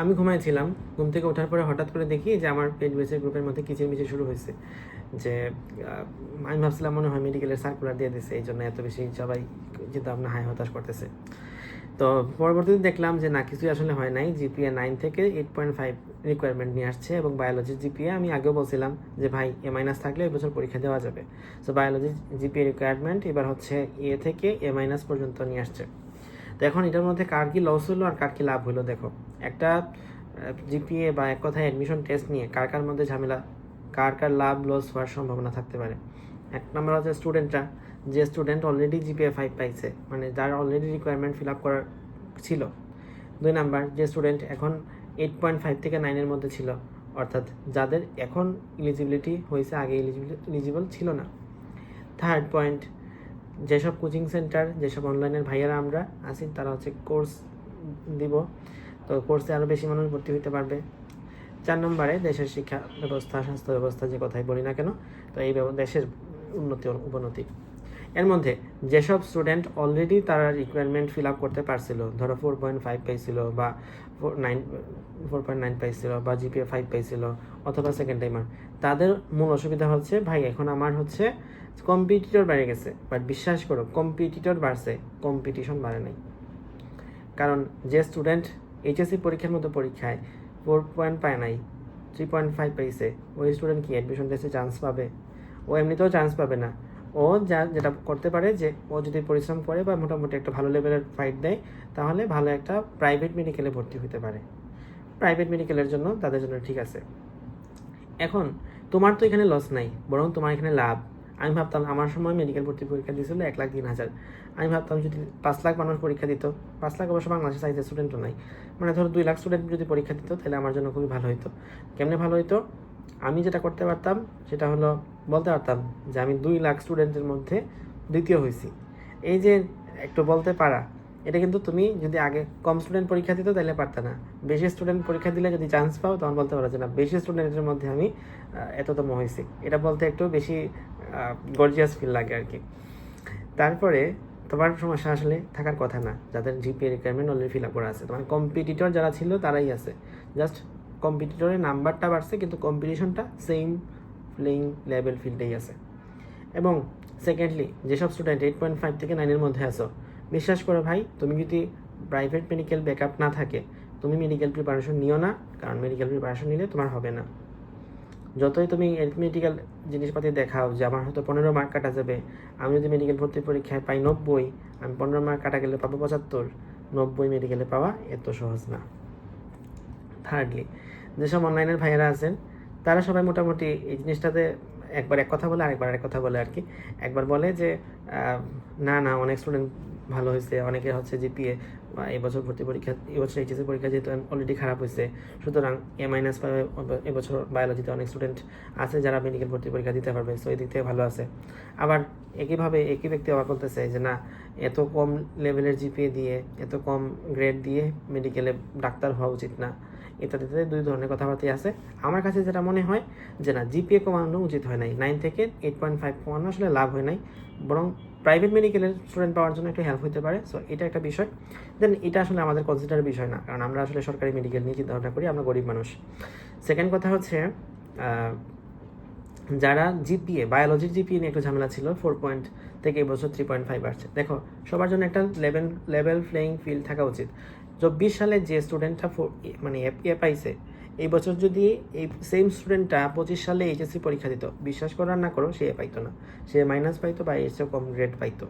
আমি ঘুমাইছিলাম ঘুম থেকে ওঠার পরে হঠাৎ করে দেখি যে আমার পেট বেসের গ্রুপের মধ্যে কিচির কিচিরমিচির শুরু হয়েছে। যে আমি ভাবছিলাম মনে হয় মেডিকেলের সার্কুলার দিয়ে দিছে, এই জন্য এত বেশি সবাই চিন্তা ভাবনা হাই হতাশ করতেছে। তো পরবর্তীতে দেখলাম যে না, কিছুই আসলে হয় নাই। জিপিএ নাইন থেকে এইট পয়েন্ট ফাইভ রিকোয়ারমেন্ট নিয়ে আসছে এবং বায়োলজির জিপিএ আমি আগেও বলছিলাম যে, ভাই এ মাইনাস থাকলে এই বছর পরীক্ষা দেওয়া যাবে। সো বায়োলজির জিপিএ রিকোয়ারমেন্ট এবার হচ্ছে এ থেকে এ মাইনাস পর্যন্ত নিয়ে আসছে। তো এখন এটার মধ্যে কার কি লস হলো আর কার কি লাভ হলো, দেখো। একটা জিপিএ বা এক কথায় অ্যাডমিশন টেস্ট নিয়ে কার কার মধ্যে ঝামেলা, কার কার লাভ লস হওয়ার সম্ভাবনা থাকতে পারে। এক নম্বর হচ্ছে স্টুডেন্টরা যে স্টুডেন্ট অলরেডি জিপিএ ফাইভ পাইছে মানে যার অলরেডি রিকোয়ারমেন্ট ফিল আপ করার ছিল। দুই নাম্বার যে স্টুডেন্ট এখন এইট পয়েন্ট ফাইভ থেকে নাইনের মধ্যে ছিল, অর্থাৎ যাদের এখন ইলিজিবিলিটি হয়েছে, আগে ইলিজিবল ছিল না। থার্ড পয়েন্ট যেসব কোচিং সেন্টার, যেসব অনলাইনের ভাইয়ারা আমরা আছি, তারা হচ্ছে কোর্স দিব। তো কোর্সে আরও বেশি মানুষ ভর্তি হতে পারবে। চার নম্বরে দেশের শিক্ষা ব্যবস্থা, স্বাস্থ্য ব্যবস্থা যে কথাই বলি না কেন, তো এই দেশের উন্নতি উপনতি এর মধ্যে যেসব স্টুডেন্ট অলরেডি তারা রিকোয়ারমেন্ট ফিল আপ করতে পারছিল, ধরো ফোর পয়েন্ট ফাইভ পাইছিল বা four nine four point nine পাইছিল বা জিপিএ ফাইভ পাইছিল অথবা সেকেন্ড টাইমার তাদের মূল অসুবিধা হচ্ছে, ভাই, এখন আমার হচ্ছে কম্পিটিটর বেড়ে গেছে বাট বিশ্বাস করো কম্পিটিটর বাড়ছে কম্পিটিশন বাড়ে নাই। কারণ যে স্টুডেন্ট এইচএসসি পরীক্ষার মতো পরীক্ষায় ফোর পয়েন্ট পায় নাই থ্রি পয়েন্ট ফাইভ পাইছে, ওই স্টুডেন্ট কি অ্যাডমিশন টেস্টে চান্স পাবে? ও এমনিতেও চান্স পাবে না। ও যা যেটা করতে পারে যে ও যদি পরিশ্রম করে বা মোটামুটি একটা ভালো লেভেলের ফাইট দেয়, তাহলে ভালো একটা প্রাইভেট মেডিকেলে ভর্তি হতে পারে। প্রাইভেট মেডিকেলের জন্য তাদের জন্য ঠিক আছে। এখন, তোমার তো এখানে লস নাই, বরং তোমার এখানে লাভ। আমি ভাবতাম আমার সময় মেডিকেল ভর্তি পরীক্ষা দিয়েছিল এক লাখ তিন হাজার। আমি ভাবতাম যদি পাঁচ লাখ মানুষ পরীক্ষা দিত, পাঁচ লাখ অবশ্য বাংলাদেশের সাইজের স্টুডেন্টও নাই। মানে ধরো দুই লাখ স্টুডেন্ট যদি পরীক্ষা দিত, তাহলে আমার জন্য খুবই ভালো হতো কেমনে ভালো হতো আমি যেটা করতে পারতাম, সেটা হলো বলতে পারতাম যে আমি দুই লাখ স্টুডেন্টের মধ্যে দ্বিতীয় হয়েছি। এই যে একটু বলতে পারা, এটা কিন্তু তুমি যদি আগে কম স্টুডেন্ট পরীক্ষা দিত তাহলে পারতে না। বেশি স্টুডেন্ট পরীক্ষা দিলে যদি চান্স পাও, তখন বলতে পারো যে না, বেশি স্টুডেন্টের মধ্যে আমি এততম হয়েছি। এটা বলতে একটু বেশি গর্জিয়াস ফিল লাগে আর কি। তারপরে তোমার সমস্যা আসলে থাকার কথা না, যাদের GPA requirement already fill up করা আছে। তোমার কম্পিটিটর যারা ছিল, তারাই আছে। জাস্ট কম্পিটিটরের নাম্বারটা বাড়ছে, কিন্তু কম্পিটিশনটা সেম প্লেইং লেভেল ফিল্ডেই আছে। এবং সেকেন্ডলি যেসব স্টুডেন্ট এইট পয়েন্ট ফাইভ থেকে নাইনের মধ্যে আছো, বিশ্বাস করো ভাই, তুমি যদি প্রাইভেট মেডিকেল ব্যাকআপ না থাকে, তুমি মেডিকেল প্রিপারেশন নিও না, কারণ মেডিকেল প্রিপারেশন নিলে তোমার হবে না। যতই তুমি মেডিকেল জিনিসপাতি দেখাও যে আমার হয়তো পনেরো মার্ক কাটা যাবে, আমি যদি মেডিকেল ভর্তি পরীক্ষায় পাই নব্বই, আমি পনেরো মার্ক কাটা গেলে পাবো পঁচাত্তর, নব্বই মেডিকেলে পাওয়া এত সহজ না। থার্ডলি যেসব অনলাইনের ভাইয়েরা আছেন তারা সবাই মোটামুটি এই জিনিসটাতে একবার এক কথা বলে, আরেকবার আরেক কথা বলে আর কি। একবার বলে যে না না, অনেক স্টুডেন্ট ভালো হয়েছে অনেকের হচ্ছে জিপিএ বা এবছর ভর্তি পরীক্ষা এবছর এইচএসসি পরীক্ষা যেহেতু অলরেডি খারাপ হয়েছে, সুতরাং এ মাইনাস পাবে এবছর বায়োলজিতে অনেক স্টুডেন্ট আছে যারা মেডিকেল ভর্তি পরীক্ষা দিতে পারবে সো এই দিক থেকে ভালো আছে। আবার একইভাবে একই ব্যক্তি আবার বলতেছে যে, না, এত কম লেভেলের জিপিএ দিয়ে, এত কম গ্রেড দিয়ে মেডিকেলে ডাক্তার হওয়া উচিত না। ইত্যাদি ইত্যাদি দুই ধরনের কথাবার্তাই আছে। আমার কাছে যেটা মনে হয় যে না, জিপিএ কমানো উচিত হয় নাই। নাইন থেকে এইট পয়েন্ট ফাইভ কমানো আসলে লাভ হয় নাই। বরং প্রাইভেট মেডিকেলের স্টুডেন্ট পাওয়ার জন্য একটু হেল্প হতে পারে। সো এটা একটা বিষয়। দেন এটা আসলে আমাদের কনসিডার বিষয় না। কারণ আমরা আসলে সরকারি মেডিকেল নিয়ে চিন্তা ভাবনা করি, আমরা গরিব মানুষ। সেকেন্ড কথা হচ্ছে যারা জিপিএ বায়োলজির জিপিএ নিয়ে একটু ঝামেলা ছিল ফোর পয়েন্ট থেকে এবছর থ্রি পয়েন্ট ফাইভ আসছে। দেখো, সবার জন্য একটা লেভেল লেভেল প্লেয়িং ফিল্ড থাকা উচিত। চব্বিশ সালে যে স্টুডেন্টটা মানে এ পাইছে, এই বছর যদি এই সেম স্টুডেন্টটা পঁচিশ সালে এইচএসসি পরীক্ষা দিত, বিশ্বাস করো না করো, সে পাইতো না। সে মাইনাস পাইতো বা এর কম গ্রেড পাইতো।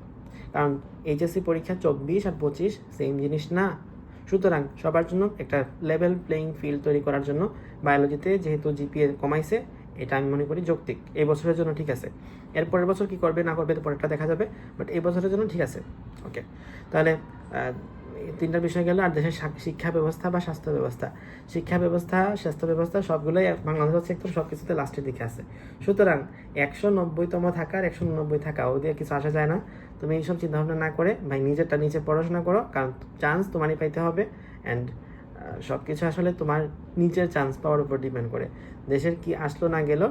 কারণ এইচএসসি পরীক্ষা চব্বিশ আর পঁচিশ সেম জিনিস না। সুতরাং সবার জন্য একটা লেভেল প্লেয়িং ফিল্ড তৈরি করার জন্য বায়োলজিতে যেহেতু জিপিএ কমাইছে এটা আমি মনে করি যৌক্তিক। এই বছরের জন্য ঠিক আছে। এর পরের বছর কি করবে না করবে পরেরটা দেখা যাবে বাট এই বছরের জন্য ঠিক আছে। ওকে তাহলে তিনটা বিষয় গেল, আর দেশের শিক্ষা ব্যবস্থা বা স্বাস্থ্য ব্যবস্থা। শিক্ষা ব্যবস্থা, স্বাস্থ্য ব্যবস্থা সবগুলোই বাংলাদেশ সেক্টর সব কিছুতে লাস্টের দিকে আছে। সুতরাং, একশো নব্বইতম থাকার একশো নব্বই থাকা, ও দিয়ে কিছু আসা যায় না। তুমি এইসব চিন্তাভাবনা না করে, ভাই নিজেরটা নিজে পড়াশোনা করো, কারণ চান্স তোমারই পাইতে হবে অ্যান্ড সব কিছু আসলে তোমার নিজের চান্স পাওয়ার উপর ডিপেন্ড করে। দেশের কি আসলো না গেল,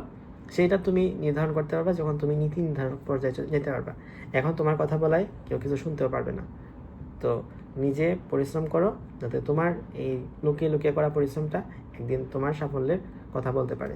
সেটা তুমি নির্ধারণ করতে পারবা যখন তুমি নীতি নির্ধারণ পর্যায়ে যেতে পারবা। এখন তোমার কথা বলায় কেউ কিছু শুনতেও পারবে না। তো নিজে পরিশ্রম করো যাতে তোমার এই লুকিয়ে লুকিয়ে করা পরিশ্রমটা একদিন তোমার সাফল্যের কথা বলতে পারে।